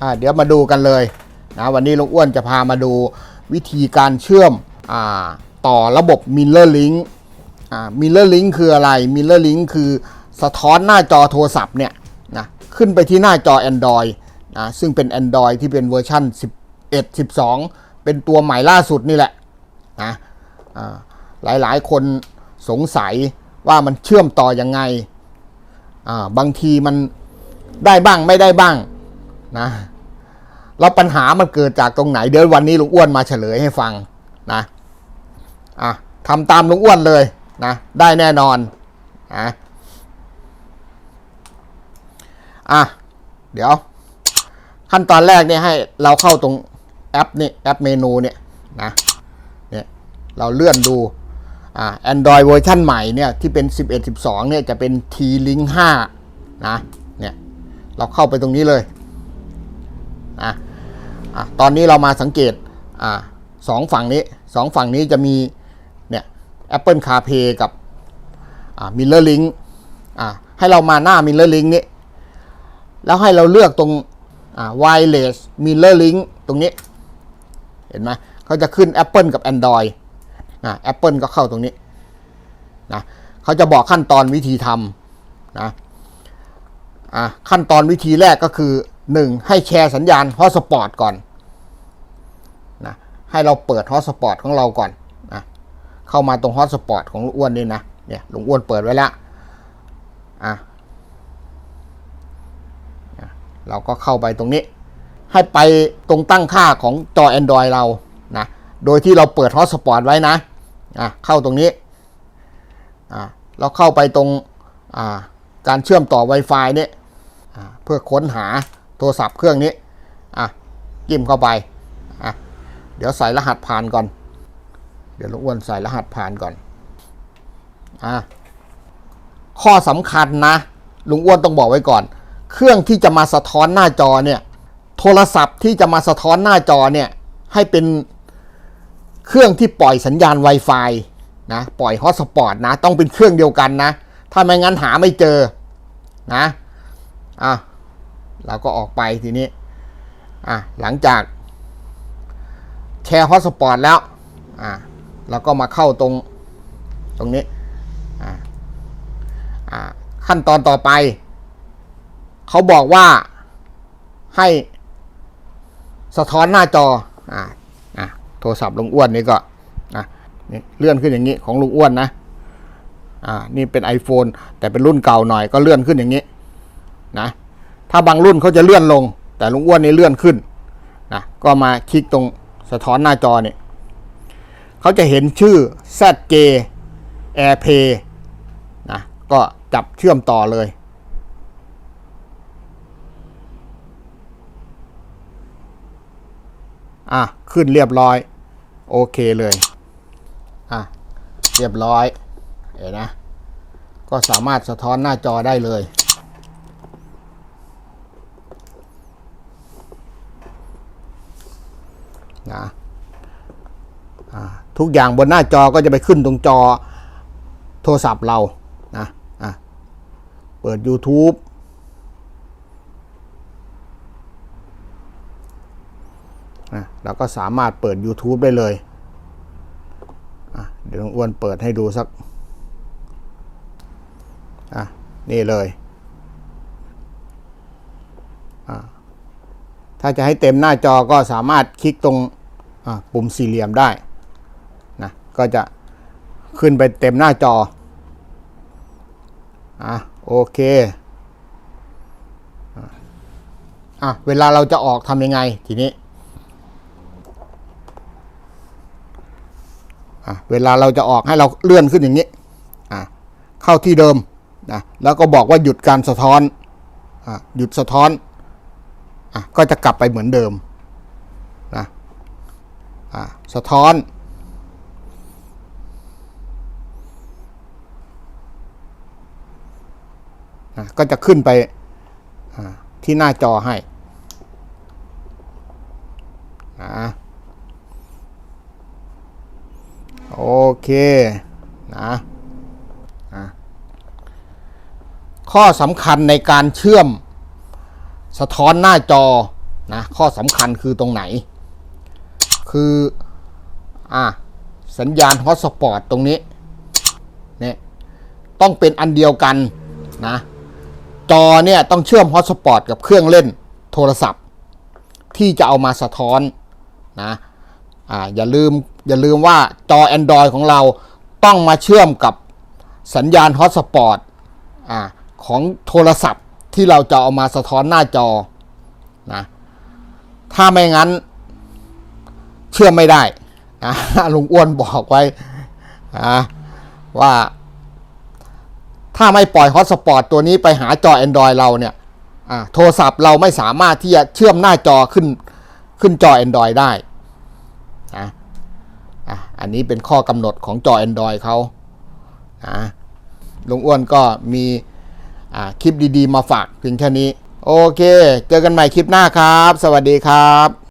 อ่าเดี๋ยวมาดูกันเลยนะวันนี้ลุงอ้วนจะพามาดูวิธีการเชื่อมอาต่อระบบ Mirror Link อ่า Mirror Link คืออะไร Mirror Link คือสะท้อนหน้าจอโทรศัพท์เนี่ยนะขึ้นไปที่หน้าจอ Android นะซึ่งเป็น Android ที่เป็นเวอร์ชัน11 12 เป็นตัวใหม่ล่าสุดนี่แหละนะอ่าหลายๆ คนสงสัยว่ามันเชื่อมต่อยังไงอ่าบางทีมันได้บ้างไม่ได้บ้างนะ แล้วปัญหามันเกิดจากตรงไหน เดี๋ยววันนี้ลุงอ้วนมาเฉลยให้ฟังนะอะทำตามลุงอ้วนเลยนะได้แน่นอนนะอะเดี๋ยว ขั้นตอนแรกเนี่ยให้เราเข้าตรงแอปนี่แอปเมนูเนี่ยนะเนี่ยเราเลื่อนดูอ่า Android เวอร์ชันใหม่เนี่ยที่เป็น 11 12เนี่ยจะเป็น T-Link 5นะเนี่ยเราเข้าไปตรงนี้เลยอะ อะตอนนี้เรามาสังเกตอ่าสองฝั่งนี้สองฝั่งนี้จะมีเนี่ย Apple CarPlay กับอ่า Mirror Link อ่าให้เรามาหน้า Mirror Link นี้ แล้วให้เราเลือกตรงอ่า wireless mirror link ตรงนี้ เห็นไหมเขาจะขึ้น Apple กับ Android นะ Apple ก็เข้าตรงนี้นะเขาจะบอกขั้นตอนวิธีทำนะอะขั้นตอนวิธีแรกก็คือ 1. ให้แชร์สัญญาณ Hotspot ก่อน ให้เราเปิด Hotspot ของเราก่อนนะเข้ามาตรง Hotspot ของลุงอ้วนนี่นะเนี่ยลุงอ้วนเปิดไว้แล้วอะเราก็เข้าไปตรงนี้ ให้ไปตรงตั้งค่าของจอ Android เรานะโดยที่เราเปิด Hotspot ไว้นะอะเข้าตรงนี้อะเราเข้าไปตรงอ่าการเชื่อมต่อ Wi-Fi เนี่ยเพื่อค้นหาโทรศัพท์เครื่องนี้อะจิ้มเข้าไป เดี๋ยวใส่รหัสผ่านก่อน เดี๋ยวลุงอ้วนใส่รหัสผ่านก่อน อะ ข้อสำคัญนะ ลุงอ้วนต้องบอกไว้ก่อน เครื่องที่จะมาสะท้อนหน้าจอเนี่ย โทรศัพท์ที่จะมาสะท้อนหน้าจอเนี่ย ให้เป็นเครื่องที่ปล่อยสัญญาณ Wi-Fi นะ ปล่อยฮอตสปอตนะ ต้องเป็นเครื่องเดียวกันนะ ถ้าไม่งั้นหาไม่เจอ นะ อะเราก็ออกไปทีนี้ อะ หลังจาก แชร์ฮอตสปอตแล้วอะเราก็มาเข้าตรงตรงนี้อะอะขั้นตอนต่อไป เขาบอกว่าให้สะท้อนหน้าจออ่าอะโทรศัพท์ลุงอ้วนนี่ก็อะนี่เลื่อนขึ้นอย่างนี้ของลุงอ้วนนะอ่านี่เป็น iPhone แต่เป็นรุ่นเก่าหน่อยก็เลื่อนขึ้นอย่างนี้นะถ้าบางรุ่นเขาจะเลื่อนลง แต่ลุงอ้วนนี่เลื่อนขึ้นนะก็มาคลิกตรง สะท้อนหน้าจอเนี่ยเขาจะเห็นชื่อ ZG AirPlay นะก็จับเชื่อมต่อเลย อะ ขึ้นเรียบร้อย โอเคเลย อะ เรียบร้อย เห็นนะ ก็สามารถสะท้อนหน้าจอได้เลย นะทุกอย่างบนหน้าจอก็จะไปขึ้นตรงจอโทรศัพท์เรานะะเปิด YouTube นะเราก็สามารถเปิด YouTube ได้เลยเดี๋ยวอ้วนเปิดให้ดูสักอะนี่เลยอะถ้าจะให้เต็มหน้าจอก็สามารถคลิกตรง ปุ่มสี่เหลี่ยมได้นะก็จะขึ้นไปเต็มหน้าจออะโอเคอะเวลาเราจะออกทำยังไงทีนี้อะเวลาเราจะออกให้เราเลื่อนขึ้นอย่างนี้อะเข้าที่เดิมนะแล้วก็บอกว่าหยุดการสะท้อนอะหยุดสะท้อนอะก็จะกลับไปเหมือนเดิม สะท้อนอก็จะขึ้นไปที่หน้าจอให้นะโอเคนะนะข้อสำคัญในการเชื่อมสะท้อนหน้าจอนะข้อสำคัญคือตรงไหน คืออะสัญญาณฮอตสปอร์ตตรงนี้เนี่ยต้องเป็นอันเดียวกันนะจอเนี่ยต้องเชื่อมฮอตสปอร์ตกับเครื่องเล่นโทรศัพท์ ที่จะเอามาสะท้อนนะอ่าอย่าลืมอย่าลืมว่าจอ Android ของเราต้องมาเชื่อมกับสัญญาณฮอตสปอร์ตอ่าของโทรศัพท์ที่เราจะเอามาสะท้อนหน้าจอนะถ้าไม่งั้น ชื่อมไม่ได้นะลุงอ้วนบอกไว้นะว่า ถ้าไม่ปล่อยฮอตสปอตตัวนี้ไปหาจอ Android เราเนี่ยโทรศัพท์เราไม่สามารถที่จะเชื่อมหน้าจอขึ้นขึ้นจอ Android ได้นะอันนี้เป็นข้อกำหนดของจอ Android เขานะลุงอ้วนก็มีคลิปดีๆ มาฝากเพียงแค่นี้ โอเค เจอกันใหม่คลิปหน้าครับ สวัสดีครับ